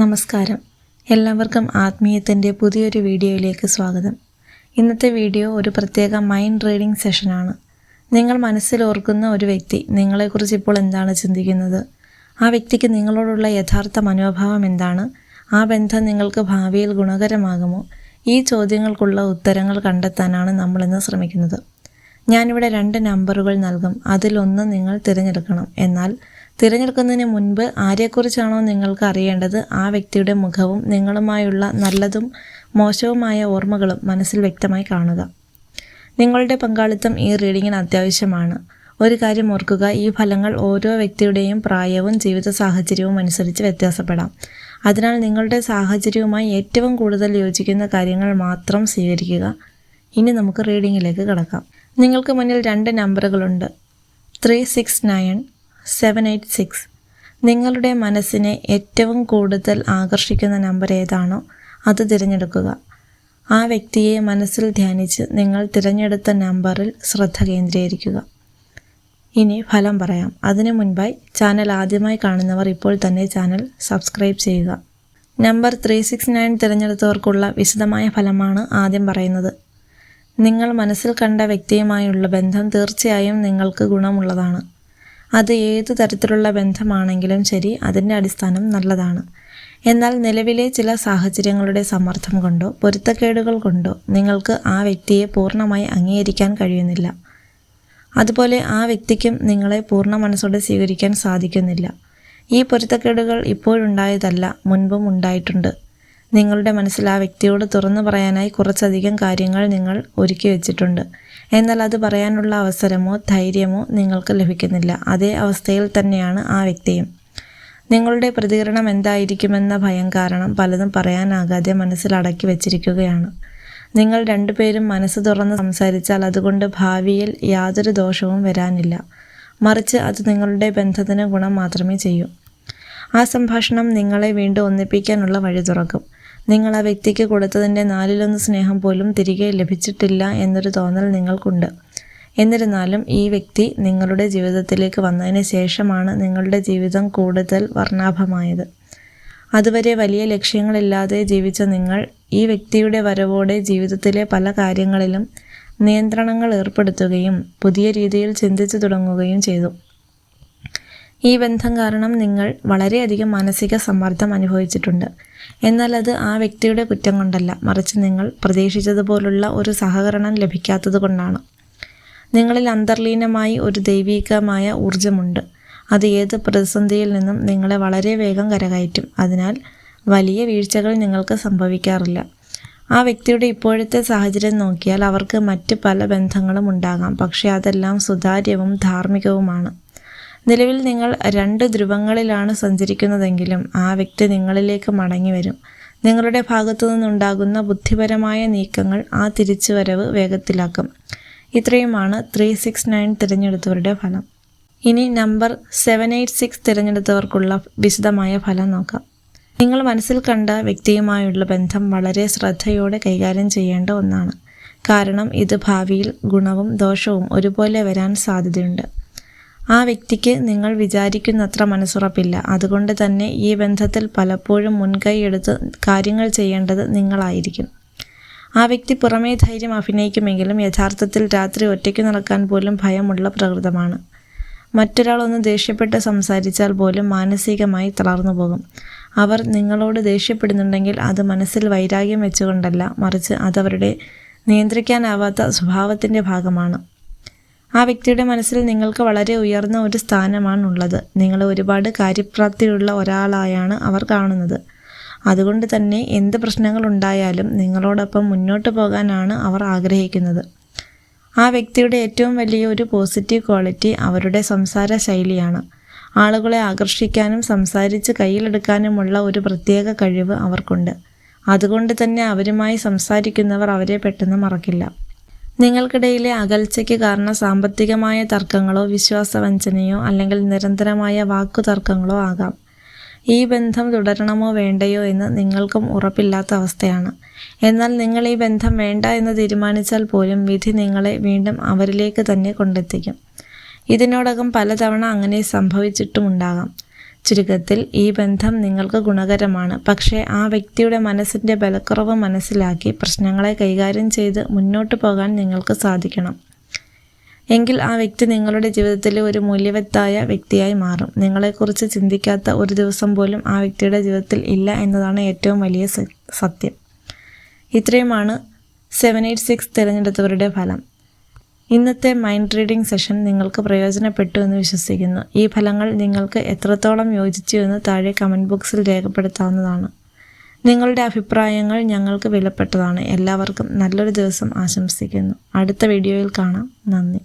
നമസ്കാരം. എല്ലാവർക്കും ആത്മീയത്തിന്റെ പുതിയൊരു വീഡിയോയിലേക്ക് സ്വാഗതം. ഇന്നത്തെ വീഡിയോ ഒരു പ്രത്യേക മൈൻഡ് റീഡിംഗ് സെഷനാണ് നിങ്ങൾ മനസ്സിൽ ഓർക്കുന്ന ഒരു വ്യക്തി നിങ്ങളെക്കുറിച്ച് ഇപ്പോൾ എന്താണ് ചിന്തിക്കുന്നത്? ആ വ്യക്തിക്ക് നിങ്ങളോടുള്ള യഥാർത്ഥ മനോഭാവം എന്താണ്? ആ ബന്ധം നിങ്ങൾക്ക് ഭാവിയിൽ ഗുണകരമാകുമോ? ഈ ചോദ്യങ്ങൾക്കുള്ള ഉത്തരങ്ങൾ കണ്ടെത്താനാണ് നമ്മളിന്ന് ശ്രമിക്കുന്നത്. ഞാനിവിടെ രണ്ട് നമ്പറുകൾ നൽകും. അതിലൊന്ന് നിങ്ങൾ തിരഞ്ഞെടുക്കണം. എന്നാൽ തിരഞ്ഞെടുക്കുന്നതിന് മുൻപ് ആരെക്കുറിച്ചാണോ നിങ്ങൾക്ക് അറിയേണ്ടത്? ആ വ്യക്തിയുടെ മുഖവും നിങ്ങളുമായുള്ള നല്ലതും മോശവുമായ ഓർമ്മകളും മനസ്സിൽ വ്യക്തമായി കാണുക. നിങ്ങളുടെ പങ്കാളിത്തം ഈ റീഡിങ്ങിന് അത്യാവശ്യമാണ്. ഒരു കാര്യം ഓർക്കുക ഈ ഫലങ്ങൾ ഓരോ വ്യക്തിയുടെയും പ്രായവും ജീവിത സാഹചര്യവും അനുസരിച്ച് വ്യത്യാസപ്പെടാം. അതിനാൽ നിങ്ങളുടെ സാഹചര്യവുമായി ഏറ്റവും കൂടുതൽ യോജിക്കുന്ന കാര്യങ്ങൾ മാത്രം സ്വീകരിക്കുക. ഇനി നമുക്ക് റീഡിങ്ങിലേക്ക് കടക്കാം. നിങ്ങൾക്ക് മുന്നിൽ രണ്ട് നമ്പറുകളുണ്ട്. Three six nine seven eight six നിങ്ങളുടെ മനസ്സിനെ ഏറ്റവും കൂടുതൽ ആകർഷിക്കുന്ന നമ്പർ ഏതാണോ അത് തിരഞ്ഞെടുക്കുക. ആ വ്യക്തിയെ മനസ്സിൽ ധ്യാനിച്ച് നിങ്ങൾ തിരഞ്ഞെടുത്ത നമ്പറിൽ ശ്രദ്ധ കേന്ദ്രീകരിക്കുക. ഇനി ഫലം പറയാം. അതിനു മുൻപായി ചാനൽ ആദ്യമായി കാണുന്നവർ ഇപ്പോൾ തന്നെ ചാനൽ സബ്സ്ക്രൈബ് ചെയ്യുക. നമ്പർ ത്രീ സിക്സ് നയൻ തിരഞ്ഞെടുത്തവർക്കുള്ള വിശദമായ ഫലമാണ് ആദ്യം പറയുന്നത്. നിങ്ങൾ മനസ്സിൽ കണ്ട വ്യക്തിയുമായുള്ള ബന്ധം തീർച്ചയായും നിങ്ങൾക്ക് ഗുണമുള്ളതാണ്. അത് ഏത് തരത്തിലുള്ള ബന്ധമാണെങ്കിലും ശരി അതിന്റെ അടിസ്ഥാനം നല്ലതാണ്. എന്നാൽ നിലവിലെ ചില സാഹചര്യങ്ങളുടെ സമ്മർദ്ദം കൊണ്ടോ പൊരുത്തക്കേടുകൾ കൊണ്ടോ നിങ്ങൾക്ക് ആ വ്യക്തിയെ പൂർണമായി അംഗീകരിക്കാൻ കഴിയുന്നില്ല. അതുപോലെ ആ വ്യക്തിക്കും നിങ്ങളെ പൂർണ മനസ്സോടെ സ്വീകരിക്കാൻ സാധിക്കുന്നില്ല. ഈ പൊരുത്തക്കേടുകൾ ഇപ്പോഴുണ്ടായതല്ല മുൻപും ഉണ്ടായിട്ടുണ്ട്. നിങ്ങളുടെ മനസ്സിൽ ആ വ്യക്തിയോട് തുറന്നു പറയാനായി കുറച്ചധികം കാര്യങ്ങൾ നിങ്ങൾ ഒരുക്കി വെച്ചിട്ടുണ്ട്. എന്നാൽ അത് പറയാനുള്ള അവസരമോ ധൈര്യമോ നിങ്ങൾക്ക് ലഭിക്കുന്നില്ല. അതേ അവസ്ഥയിൽ തന്നെയാണ് ആ വ്യക്തിയും. നിങ്ങളുടെ പ്രതികരണം എന്തായിരിക്കുമെന്ന ഭയം കാരണം പലതും പറയാനാകാതെ മനസ്സിൽ അടക്കി വെച്ചിരിക്കുകയാണ്. നിങ്ങൾ രണ്ടുപേരും മനസ്സ് തുറന്ന് സംസാരിച്ചാൽ അതുകൊണ്ട് ഭാവിയിൽ യാതൊരു ദോഷവും വരാനില്ല. മറിച്ച് അത് നിങ്ങളുടെ ബന്ധത്തിന് ഗുണം മാത്രമേ ചെയ്യൂ. ആ സംഭാഷണം നിങ്ങളെ വീണ്ടും ഒന്നിപ്പിക്കാനുള്ള വഴി തുറക്കും. നിങ്ങൾ ആ വ്യക്തിക്ക് കൊടുത്തതിന്റെ നാലിലൊന്ന് സ്നേഹം പോലും തിരികെ ലഭിച്ചിട്ടില്ല എന്നൊരു തോന്നൽ നിങ്ങൾക്കുണ്ട്. എന്നിരുന്നാലും ഈ വ്യക്തി നിങ്ങളുടെ ജീവിതത്തിലേക്ക് വന്നതിന് ശേഷമാണ് നിങ്ങളുടെ ജീവിതം കൂടുതൽ വർണാഭമായത്. അതുവരെ വലിയ ലക്ഷ്യങ്ങളില്ലാതെ ജീവിച്ച നിങ്ങൾ ഈ വ്യക്തിയുടെ വരവോടെ ജീവിതത്തിലെ പല കാര്യങ്ങളിലും നിയന്ത്രണങ്ങൾ ഏർപ്പെടുത്തുകയും പുതിയ രീതിയിൽ ചിന്തിച്ചു തുടങ്ങുകയും ചെയ്തു. ഈ ബന്ധം കാരണം നിങ്ങൾ വളരെയധികം മാനസിക സമ്മർദ്ദം അനുഭവിച്ചിട്ടുണ്ട്. എന്നാൽ അത് ആ വ്യക്തിയുടെ കുറ്റം കൊണ്ടല്ല. മറിച്ച് നിങ്ങൾ പ്രതീക്ഷിച്ചതുപോലുള്ള ഒരു സഹകരണം ലഭിക്കാത്തത് കൊണ്ടാണ്. നിങ്ങളിൽ അന്തർലീനമായി ഒരു ദൈവികമായ ഊർജമുണ്ട് അത് ഏത് പ്രതിസന്ധിയിൽ നിന്നും നിങ്ങളെ വളരെ വേഗം കരകയറ്റും. അതിനാൽ വലിയ വീഴ്ചകൾ നിങ്ങൾക്ക് സംഭവിക്കാറില്ല. ആ വ്യക്തിയുടെ ഇപ്പോഴത്തെ സാഹചര്യം നോക്കിയാൽ അവർക്ക് മറ്റ് പല ബന്ധങ്ങളും ഉണ്ടാകാം. പക്ഷേ അതെല്ലാം സുതാര്യവും ധാർമ്മികവുമാണ്. നിലവിൽ നിങ്ങൾ രണ്ട് ധ്രുവങ്ങളിലാണ് സഞ്ചരിക്കുന്നതെങ്കിലും ആ വ്യക്തി നിങ്ങളിലേക്ക് മടങ്ങി വരും. നിങ്ങളുടെ ഭാഗത്തു നിന്നുണ്ടാകുന്ന ബുദ്ധിപരമായ നീക്കങ്ങൾ ആ തിരിച്ചുവരവ് വേഗത്തിലാക്കും. ഇത്രയുമാണ് ത്രീ സിക്സ് നയൻ തിരഞ്ഞെടുത്തവരുടെ ഫലം. ഇനി നമ്പർ സെവൻ എയ്റ്റ് സിക്സ് തിരഞ്ഞെടുത്തവർക്കുള്ള വിശദമായ ഫലം നോക്കാം. നിങ്ങൾ മനസ്സിൽ കണ്ട വ്യക്തിയുമായുള്ള ബന്ധം വളരെ ശ്രദ്ധയോടെ കൈകാര്യം ചെയ്യേണ്ട ഒന്നാണ്. കാരണം ഇത് ഭാവിയിൽ ഗുണവും ദോഷവും ഒരുപോലെ വരാൻ സാധ്യതയുണ്ട്. ആ വ്യക്തിക്ക് നിങ്ങൾ വിചാരിക്കുന്നത്ര മനസ്സുറപ്പില്ല. അതുകൊണ്ട് തന്നെ ഈ ബന്ധത്തിൽ പലപ്പോഴും മുൻകൈ എടുത്ത് കാര്യങ്ങൾ ചെയ്യേണ്ടത് നിങ്ങളായിരിക്കും. ആ വ്യക്തി പുറമേ ധൈര്യം അഭിനയിക്കുമെങ്കിലും യഥാർത്ഥത്തിൽ രാത്രി ഒറ്റയ്ക്ക് നടക്കാൻ പോലും ഭയമുള്ള പ്രകൃതമാണ്. മറ്റൊരാളൊന്ന് ദേഷ്യപ്പെട്ട് സംസാരിച്ചാൽ പോലും മാനസികമായി തളർന്നു പോകും. അവർ നിങ്ങളോട് ദേഷ്യപ്പെടുന്നുണ്ടെങ്കിൽ അത് മനസ്സിൽ വൈരാഗ്യം വെച്ചുകൊണ്ടല്ല മറിച്ച് അതവരുടെ നിയന്ത്രിക്കാനാവാത്ത സ്വഭാവത്തിന്റെ ഭാഗമാണ്. ആ വ്യക്തിയുടെ മനസ്സിൽ നിങ്ങൾക്ക് വളരെ ഉയർന്ന ഒരു സ്ഥാനമാണുള്ളത്. നിങ്ങൾ ഒരുപാട് കാര്യപ്രാപ്തിയുള്ള ഒരാളായാണ് അവർ കാണുന്നത്. അതുകൊണ്ട് തന്നെ എന്ത് പ്രശ്നങ്ങൾ ഉണ്ടായാലും നിങ്ങളോടൊപ്പം മുന്നോട്ട് പോകാനാണ് അവർ ആഗ്രഹിക്കുന്നത്. ആ വ്യക്തിയുടെ ഏറ്റവും വലിയ ഒരു പോസിറ്റീവ് ക്വാളിറ്റി അവരുടെ സംസാര ശൈലിയാണ്. ആളുകളെ ആകർഷിക്കാനും സംസാരിച്ച് കയ്യിലെടുക്കാനുമുള്ള ഒരു പ്രത്യേക കഴിവ് അവർക്കുണ്ട്. അതുകൊണ്ട് തന്നെ അവരുമായി സംസാരിക്കുന്നവർ അവരെ പെട്ടെന്ന് മറക്കില്ല. നിങ്ങൾക്കിടയിലെ അകൽച്ചയ്ക്ക് കാരണം സാമ്പത്തികമായ തർക്കങ്ങളോ വിശ്വാസവഞ്ചനയോ അല്ലെങ്കിൽ നിരന്തരമായ വാക്കുതർക്കങ്ങളോ ആകാം. ഈ ബന്ധം തുടരണമോ വേണ്ടയോ എന്ന് നിങ്ങൾക്കും ഉറപ്പില്ലാത്ത അവസ്ഥയാണ്. എന്നാൽ നിങ്ങൾ ഈ ബന്ധം വേണ്ട എന്ന് തീരുമാനിച്ചാൽ പോലും വിധി നിങ്ങളെ വീണ്ടും അവരിലേക്ക് തന്നെ കൊണ്ടെത്തിക്കും. ഇതിനോടകം പലതവണ അങ്ങനെ സംഭവിച്ചിട്ടുമുണ്ടാകാം. ചുരുക്കത്തിൽ ഈ ബന്ധം നിങ്ങൾക്ക് ഗുണകരമാണ്. പക്ഷേ ആ വ്യക്തിയുടെ മനസ്സിന്റെ ബലക്കുറവ് മനസ്സിലാക്കി പ്രശ്നങ്ങളെ കൈകാര്യം ചെയ്ത് മുന്നോട്ട് പോകാൻ നിങ്ങൾക്ക് സാധിക്കണം. എങ്കിൽ ആ വ്യക്തി നിങ്ങളുടെ ജീവിതത്തിലെ ഒരു മൂല്യവത്തായ വ്യക്തിയായി മാറും. നിങ്ങളെക്കുറിച്ച് ചിന്തിക്കാത്ത ഒരു ദിവസം പോലും ആ വ്യക്തിയുടെ ജീവിതത്തിൽ ഇല്ല എന്നതാണ് ഏറ്റവും വലിയ സത്യം. ഇത്രയുമാണ് സെവൻ എയ്റ്റ് സിക്സ് തിരഞ്ഞെടുത്തവരുടെ ഫലം. ഇന്നത്തെ മൈൻഡ് റീഡിംഗ് സെഷൻ നിങ്ങൾക്ക് പ്രയോജനപ്പെട്ടു എന്ന് വിശ്വസിക്കുന്നു. ഈ ഫലങ്ങൾ നിങ്ങൾക്ക് എത്രത്തോളം യോജിച്ചു എന്ന് താഴെ കമന്റ് ബോക്സിൽ രേഖപ്പെടുത്താവുന്നതാണ്. നിങ്ങളുടെ അഭിപ്രായങ്ങൾ ഞങ്ങൾക്ക് വിലപ്പെട്ടതാണ്. എല്ലാവർക്കും നല്ലൊരു ദിവസം ആശംസിക്കുന്നു. അടുത്ത വീഡിയോയിൽ കാണാം. നന്ദി.